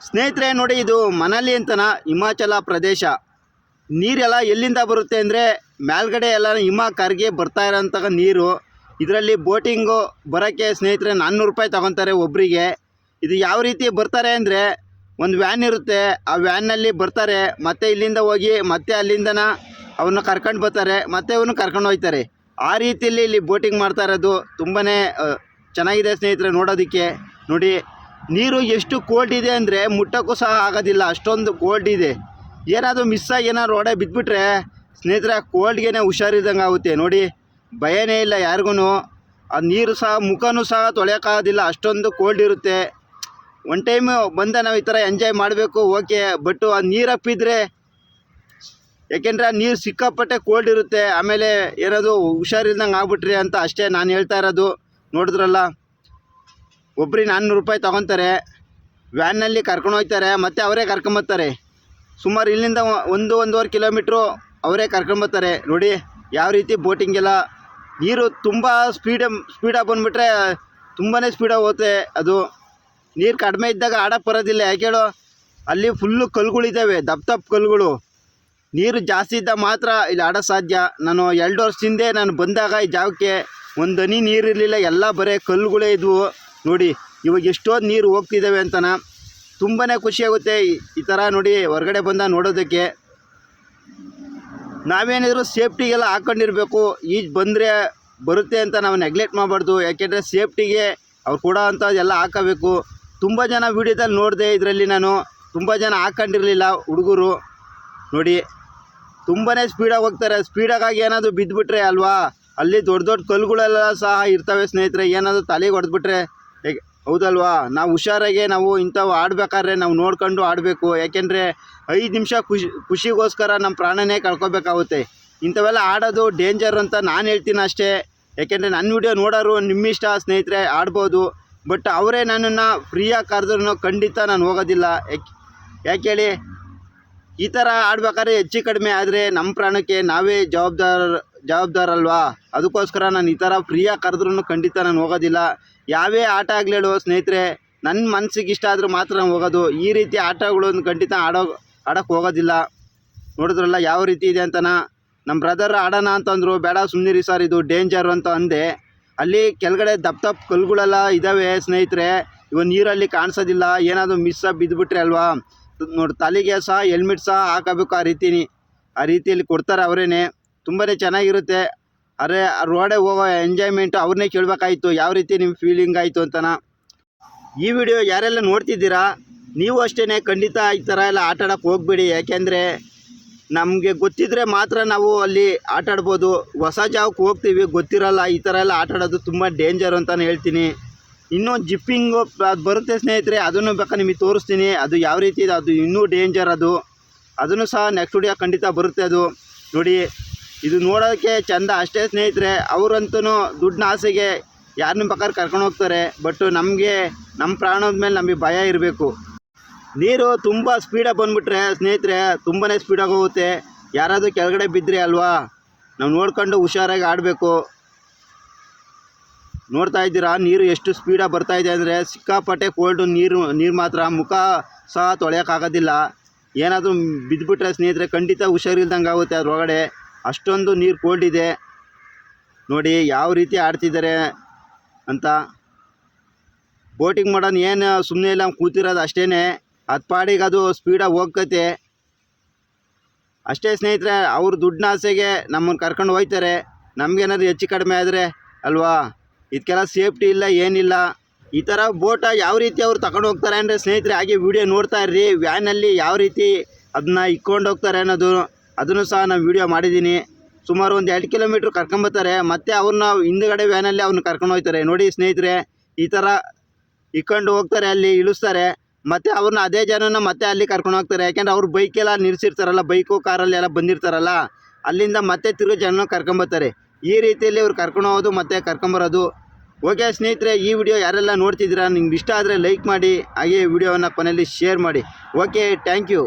ಸ್ನೇಹಿತರೆ, ನೋಡಿ ಇದು ಮನಾಲಿ ಅಂತನ ಹಿಮಾಚಲ ಪ್ರದೇಶ. ನೀರೆಲ್ಲ ಎಲ್ಲಿಂದ ಬರುತ್ತೆ ಅಂದರೆ ಮೇಲ್ಗಡೆ ಎಲ್ಲ ಹಿಮ ಕರಗಿ ಬರ್ತಾ ಇರೋಂಥ ನೀರು. ಇದರಲ್ಲಿ ಬೋಟಿಂಗು ಬರೋಕ್ಕೆ ಸ್ನೇಹಿತರೆ ನಾನ್ನೂರು ರೂಪಾಯಿ ತಗೊತಾರೆ ಒಬ್ಬರಿಗೆ ಇದು ಯಾವ ರೀತಿ ಬರ್ತಾರೆ ಅಂದರೆ ಒಂದು ವ್ಯಾನ್ ಇರುತ್ತೆ, ಆ ವ್ಯಾನ್ನಲ್ಲಿ ಬರ್ತಾರೆ, ಮತ್ತೆ ಇಲ್ಲಿಂದ ಹೋಗಿ ಮತ್ತೆ ಅಲ್ಲಿಂದನ ಅವನ್ನ ಕರ್ಕೊಂಡು ಬರ್ತಾರೆ, ಮತ್ತೆ ಅವನು ಕರ್ಕೊಂಡು ಹೋಗ್ತಾರೆ. ಆ ರೀತಿಯಲ್ಲಿ ಇಲ್ಲಿ ಬೋಟಿಂಗ್ ಮಾಡ್ತಾ ಇರೋದು ತುಂಬಾ ಚೆನ್ನಾಗಿದೆ ಸ್ನೇಹಿತರೆ ನೋಡೋದಕ್ಕೆ. ನೋಡಿ ನೀರು ಎಷ್ಟು ಕೋಲ್ಡ್ ಇದೆ ಅಂದರೆ ಮುಟ್ಟಕ್ಕೂ ಸಹ ಆಗೋದಿಲ್ಲ, ಅಷ್ಟೊಂದು ಕೋಲ್ಡ್ ಇದೆ. ಏನಾದರೂ ಮಿಸ್ ಆಗಿ ಏನಾದ್ರು ಒಡೆ ಬಿದ್ದುಬಿಟ್ರೆ ಸ್ನೇಹಿತರೆ ಕೋಲ್ಡ್ಗೆ ಹುಷಾರಿದ್ದಂಗೆ ಆಗುತ್ತೆ. ನೋಡಿ, ಭಯನೇ ಇಲ್ಲ ಯಾರಿಗೂ ಆ ನೀರು ಸಹ, ಮುಖನೂ ಸಹ ತೊಳೆಯೋಕ್ಕಾಗೋದಿಲ್ಲ ಅಷ್ಟೊಂದು ಕೋಲ್ಡ್ ಇರುತ್ತೆ. ಒನ್ ಟೈಮು ಬಂದ ನಾವು ಈ ಥರ ಎಂಜಾಯ್ ಮಾಡಬೇಕು ಓಕೆ ಬಟ್ಟು ಆ ನೀರು ಅಪ್ಪಿದ್ರೆ ಯಾಕೆಂದರೆ ನೀರು ಸಿಕ್ಕಾಪಟ್ಟೆ ಕೋಲ್ಡ್ ಇರುತ್ತೆ. ಆಮೇಲೆ ಏನಾದರೂ ಹುಷಾರಿಲ್ದಂಗೆ ಆಗ್ಬಿಟ್ರಿ ಅಂತ ಅಷ್ಟೇ ನಾನು ಹೇಳ್ತಾ ಇರೋದು. ನೋಡಿದ್ರಲ್ಲ? ಒಬ್ರಿಗೆ ನಾನ್ನೂರು ರೂಪಾಯಿ ತೊಗೊತಾರೆ. ವ್ಯಾನ್ನಲ್ಲಿ ಕರ್ಕೊಂಡು ಹೋಗ್ತಾರೆ, ಮತ್ತು ಅವರೇ ಕರ್ಕೊಂಬರ್ತಾರೆ ಸುಮಾರು ಇಲ್ಲಿಂದ ಒಂದು, ಒಂದೂವರೆ ಕಿಲೋಮೀಟ್ರು ಅವರೇ ಕರ್ಕೊಂಬರ್ತಾರೆ ನೋಡಿ, ಯಾವ ರೀತಿ ಬೋಟಿಂಗ್ ಎಲ್ಲ. ನೀರು ತುಂಬ ಸ್ಪೀಡ್ ಸ್ಪೀಡಾಗಿ ಬಂದುಬಿಟ್ರೆ ತುಂಬಾ ಸ್ಪೀಡಾಗಿ ಹೋಗುತ್ತೆ ಅದು. ನೀರು ಕಡಿಮೆ ಇದ್ದಾಗ ಆಡಕ್ಕೆ ಬರೋದಿಲ್ಲ. ಯಾಕೆ ಹೇಳು? ಅಲ್ಲಿ ಫುಲ್ಲು ಕಲ್ಲುಗಳಿದ್ದಾವೆ ದಪ್ಪ ದಪ್ಪ ಕಲ್ಲುಗಳು ನೀರು ಜಾಸ್ತಿ ಇದ್ದಾಗ ಮಾತ್ರ ಇಲ್ಲಿ ಆಡೋಕ್ಕೆ ಸಾಧ್ಯ. ನಾನು ಎರಡು ವರ್ಷದಿಂದೆ ನಾನು ಬಂದಾಗ ಈ ಜಾಗಕ್ಕೆ ಒಂದು ಹನಿ ನೀರು ಇರಲಿಲ್ಲ. ಎಲ್ಲ ಬರೀ ಕಲ್ಲುಗಳೇ ಇದ್ವು. ನೋಡಿ, ಇವಾಗ ಎಷ್ಟೊಂದು ನೀರು ಹೋಗ್ತಿದ್ದಾವೆ ಅಂತನ. ತುಂಬಾ ಖುಷಿಯಾಗುತ್ತೆ ಈ- ಈ ಥರ ನೋಡಿ ಹೊರಗಡೆ ಬಂದ ನೋಡೋದಕ್ಕೆ. ನಾವೇನಿದ್ರು ಸೇಫ್ಟಿಗೆಲ್ಲ ಹಾಕ್ಕೊಂಡಿರಬೇಕು ಈಜು ಬಂದರೆ ಬರುತ್ತೆ ಅಂತ ನಾವು ನೆಗ್ಲೆಕ್ಟ್ ಮಾಡಬಾರ್ದು. ಯಾಕೆಂದರೆ ಸೇಫ್ಟಿಗೆ ಅವ್ರು ಕೊಡೋ ಅಂಥದ್ದು ಎಲ್ಲ ಹಾಕಬೇಕು. ತುಂಬ ಜನ ವೀಡಿಯೋದಲ್ಲಿ ನೋಡಿದೆ ಇದರಲ್ಲಿ ನಾನು. ತುಂಬ ಜನ ಹಾಕ್ಕೊಂಡಿರಲಿಲ್ಲ ಹುಡುಗರು. ನೋಡಿ ತುಂಬಾ ಸ್ಪೀಡಾಗಿ ಹೋಗ್ತಾರೆ. ಸ್ಪೀಡಾಗಿ ಏನಾದರೂ ಬಿದ್ದುಬಿಟ್ರೆ ಅಲ್ವಾ? ಅಲ್ಲಿ ದೊಡ್ಡ ದೊಡ್ಡ ಕಲ್ಲುಗಳೆಲ್ಲ ಸಹ ಇರ್ತವೆ ಸ್ನೇಹಿತರೆ. ಏನಾದರೂ ತಲೆಗೆ ಹೊಡೆದ್ಬಿಟ್ರೆ ಹೇಗೆ? ಹೌದಲ್ವಾ? ನಾವು ಹುಷಾರಾಗೆ ನಾವು ಇಂಥವು ಆಡ್ಬೇಕಾದ್ರೆ ನಾವು ನೋಡ್ಕೊಂಡು ಆಡಬೇಕು. ಯಾಕೆಂದರೆ ಐದು ನಿಮಿಷ ಖುಷಿ, ಖುಷಿಗೋಸ್ಕರ ನಮ್ಮ ಪ್ರಾಣನೇ ಕಳ್ಕೊಬೇಕಾಗುತ್ತೆ. ಇಂಥವೆಲ್ಲ ಆಡೋದು ಡೇಂಜರ್ ಅಂತ ನಾನು ಹೇಳ್ತೀನಿ ಅಷ್ಟೇ. ಯಾಕೆಂದರೆ ನನ್ನ ವಿಡಿಯೋ ನೋಡೋರು ನಿಮ್ಮಿಷ್ಟ ಸ್ನೇಹಿತರೆ ಆಡ್ಬೋದು. ಬಟ್ ಅವರೇ ನನ್ನನ್ನು ಫ್ರೀಯಾಗಿ ಕರೆದ್ರೂ ಖಂಡಿತ ನಾನು ಹೋಗೋದಿಲ್ಲ. ಯಾಕೆ ಯಾಕೆ ಹೇಳಿ? ಈ ಥರ ಆಡ್ಬೇಕಾದ್ರೆ ಹೆಚ್ಚು ಕಡಿಮೆ ಆದರೆ ನಮ್ಮ ಪ್ರಾಣಕ್ಕೆ ನಾವೇ ಜವಾಬ್ದಾರ ಜವಾಬ್ದಾರಲ್ವಾ? ಅದಕ್ಕೋಸ್ಕರ ನಾನು ಈ ಥರ ಫ್ರೀಯಾಗಿ ಕರೆದ್ರೂ ಖಂಡಿತ ನಾನು ಹೋಗೋದಿಲ್ಲ. ಯಾವೇ ಆಟ ಆಗಲೇಳು ಸ್ನೇಹಿತರೆ ನನ್ನ ಮನಸ್ಸಿಗೆ ಇಷ್ಟ ಆದರೂ ಮಾತ್ರ ನಾನು ಹೋಗೋದು. ಈ ರೀತಿ ಆಟಗಳನ್ನು ಖಂಡಿತ ಆಡೋ ಆಡೋಕ್ಕೆ ಹೋಗೋದಿಲ್ಲ. ನೋಡಿದ್ರಲ್ಲ ಯಾವ ರೀತಿ ಇದೆ ಅಂತನ? ನಮ್ಮ ಬ್ರದರ್ ಆಡೋಣ ಅಂತಂದರು, ಬೇಡ ಸುಮ್ಮನಿರಿ ಸರ್ ಇದು ಡೇಂಜರು ಅಂತ ಅಂದೆ. ಅಲ್ಲಿ ಕೆಳಗಡೆ ದಪ್ಪ ದಪ್ಪ ಕಲ್ಲುಗಳೆಲ್ಲ ಇದ್ದಾವೆ ಸ್ನೇಹಿತರೆ. ಇವ ನೀರಲ್ಲಿ ಕಾಣಿಸೋದಿಲ್ಲ, ಏನಾದರೂ ಮಿಸ್ ಬಿದ್ದುಬಿಟ್ರೆ ಅಲ್ವಾ? ನೋಡಿ, ತಲೆಗೆ ಸಹ ಹೆಲ್ಮೆಟ್ ಸಹ ಹಾಕಬೇಕು ಆ ರೀತಿನಿ, ಆ ರೀತಿಯಲ್ಲಿ ಕೊಡ್ತಾರೆ ಅವರೇನೆ. ತುಂಬಾ ಚೆನ್ನಾಗಿರುತ್ತೆ. ಅರೆ ರೋಡೆ ಹೋಗೋ ಎಂಜಾಯ್ಮೆಂಟು ಅವ್ರನ್ನೇ ಕೇಳಬೇಕಾಯ್ತು. ಯಾವ ರೀತಿ ನಿಮ್ಮ ಫೀಲಿಂಗ್ ಆಯಿತು ಅಂತನ. ಈ ವಿಡಿಯೋ ಯಾರೆಲ್ಲ ನೋಡ್ತಿದ್ದೀರಾ, ನೀವು ಅಷ್ಟೇ ಖಂಡಿತ ಈ ಥರ ಎಲ್ಲ ಆಟ ಆಡೋಕ್ಕೆ ಹೋಗ್ಬೇಡಿ. ಯಾಕೆಂದರೆ, ನಮಗೆ ಗೊತ್ತಿದ್ರೆ ಮಾತ್ರ ನಾವು ಅಲ್ಲಿ ಆಟಾಡ್ಬೋದು. ಹೊಸ ಜಾಗಕ್ಕೆ ಹೋಗ್ತೀವಿ, ಗೊತ್ತಿರಲ್ಲ, ಈ ಥರ ಎಲ್ಲ ಆಟಾಡೋದು ತುಂಬ ಡೇಂಜರ್ ಅಂತಲೇ ಹೇಳ್ತೀನಿ. ಇನ್ನೂ ಜಿಪ್ಪಿಂಗು ಅದು ಬರುತ್ತೆ ಸ್ನೇಹಿತರೆ, ಅದನ್ನು ಬೇಕಾ ನಿಮಗೆ ತೋರಿಸ್ತೀನಿ. ಅದು ಯಾವ ರೀತಿ ಇದೆ, ಅದು ಇನ್ನೂ ಡೇಂಜರ್ ಅದು. ಅದನ್ನು ಸಹ ನೆಕ್ಸ್ಟ್ ವಿಡಿಯೋ ಖಂಡಿತ ಬರುತ್ತೆ ಅದು. ನೋಡಿ ಇದು ನೋಡೋಕ್ಕೆ ಚಂದ. ಅಷ್ಟೇ ಸ್ನೇಹಿತರೆ ಅವರಂತೂ ದುಡ್ಡಿನ ಆಸೆಗೆ ಯಾರನ್ನ ಬೇಕಾದ್ರೆ ಕರ್ಕೊಂಡು ಹೋಗ್ತಾರೆ ಬಟ್ ನಮಗೆ ನಮ್ಮ ಪ್ರಾಣದ ಮೇಲೆ ನಮಗೆ ಭಯ ಇರಬೇಕು. ನೀರು ತುಂಬ ಸ್ಪೀಡಾಗಿ ಬಂದುಬಿಟ್ರೆ ಸ್ನೇಹಿತರೆ ತುಂಬಾ ಸ್ಪೀಡಾಗಿ ಹೋಗುತ್ತೆ. ಯಾರಾದರೂ ಕೆಳಗಡೆ ಬಿದ್ದರೆ ಅಲ್ವಾ? ನಾವು ನೋಡ್ಕೊಂಡು ಹುಷಾರಾಗಿ ಆಡಬೇಕು. ನೋಡ್ತಾ ಇದ್ದೀರಾ, ನೀರು ಎಷ್ಟು ಸ್ಪೀಡಾಗಿ ಬರ್ತಾ ಇದೆ ಅಂದರೆ ಸಿಕ್ಕಾಪಟ್ಟೆ ಕೋಲ್ಡು ನೀರು ನೀರು ಮಾತ್ರ ಮುಖ ಸಹ ತೊಳೆಯೋಕ್ಕಾಗೋದಿಲ್ಲ ಏನಾದರೂ ಬಿದ್ದುಬಿಟ್ರೆ ಸ್ನೇಹಿತರೆ, ಖಂಡಿತ ಹುಷಾರಿಲ್ದಂಗೆ ಆಗುತ್ತೆ ಅದ್ರೊಳಗಡೆ. ಅಷ್ಟೊಂದು ನೀರು ಕೋಲ್ಡ್ ಇದೆ. ನೋಡಿ ಯಾವ ರೀತಿ ಆಡ್ತಿದ್ದಾರೆ ಅಂತ. ಬೋಟಿಂಗ್ ಮಾಡೋನು ಏನು ಸುಮ್ಮನೆ ಇಲ್ಲ, ಕೂತಿರೋದು ಅಷ್ಟೇ ಅದು ಪಾಡಿಗೆ ಅದು ಸ್ಪೀಡಾಗಿ ಹೋಗ್ತೈತೆ. ಅಷ್ಟೇ ಸ್ನೇಹಿತರೆ, ಅವ್ರ ದುಡ್ಡಿನ ಆಸೆಗೆ ನಮ್ಮನ್ನು ಕರ್ಕೊಂಡು ಹೋಗ್ತಾರೆ ನಮಗೇನಾದ್ರು ಹೆಚ್ಚು ಕಡಿಮೆ ಆದರೆ ಅಲ್ವಾ? ಇದಕ್ಕೆಲ್ಲ ಸೇಫ್ಟಿ ಇಲ್ಲ, ಏನಿಲ್ಲ. ಈ ಥರ ಬೋಟ ಯಾವ ರೀತಿ ಅವ್ರು ತಗೊಂಡು ಹೋಗ್ತಾರೆ ಅಂದರೆ ಸ್ನೇಹಿತರೆ, ಹಾಗೆ ವಿಡಿಯೋ ನೋಡ್ತಾ ಇರ್ರಿ. ವ್ಯಾನಲ್ಲಿ ಯಾವ ರೀತಿ ಅದನ್ನ ಇಕ್ಕೊಂಡು ಹೋಗ್ತಾರೆ ಅನ್ನೋದು ಅದನ್ನು ಸಹ ನಾನು ವಿಡಿಯೋ ಮಾಡಿದ್ದೀನಿ. ಸುಮಾರು ಒಂದು ಎರಡು ಕಿಲೋಮೀಟ್ರ್ ಕರ್ಕೊಂಬರ್ತಾರೆ ಮತ್ತೆ ಅವ್ರನ್ನ ಹಿಂದುಗಡೆ ವ್ಯಾನಲ್ಲಿ ಅವ್ರನ್ನ ಕರ್ಕೊಂಡು ಹೋಗ್ತಾರೆ. ನೋಡಿ ಸ್ನೇಹಿತರೆ, ಈ ಥರ ಇಕ್ಕೊಂಡು ಹೋಗ್ತಾರೆ, ಅಲ್ಲಿ ಇಳಿಸ್ತಾರೆ. ಮತ್ತು ಅವ್ರನ್ನ ಅದೇ ಜನನ ಮತ್ತೆ ಅಲ್ಲಿ ಕರ್ಕೊಂಡು ಹೋಗ್ತಾರೆ. ಯಾಕೆಂದ್ರೆ ಅವ್ರು ಬೈಕೆಲ್ಲ ನಿಲ್ಲಿಸಿರ್ತಾರಲ್ಲ ಬೈಕು ಕಾರಲ್ಲಿ ಎಲ್ಲ ಬಂದಿರ್ತಾರಲ್ಲ, ಅಲ್ಲಿಂದ ಮತ್ತೆ ತಿರುಗಿ ಜನ ಕರ್ಕೊಂಬರ್ತಾರೆ ಈ ರೀತಿಯಲ್ಲಿ ಅವ್ರು ಕರ್ಕೊಂಡು ಹೋಗೋದು ಮತ್ತೆ ಕರ್ಕೊಂಬರೋದು ಓಕೆ ಸ್ನೇಹಿತರೆ, ಈ ವಿಡಿಯೋ ಯಾರೆಲ್ಲ ನೋಡ್ತಿದ್ದೀರಾ, ನಿಮ್ಗೆ ಇಷ್ಟ ಆದರೆ ಲೈಕ್ ಮಾಡಿ, ಹಾಗೆ ವಿಡಿಯೋವನ್ನು ಕೊನೆಯಲ್ಲಿ ಶೇರ್ ಮಾಡಿ. Okay thank you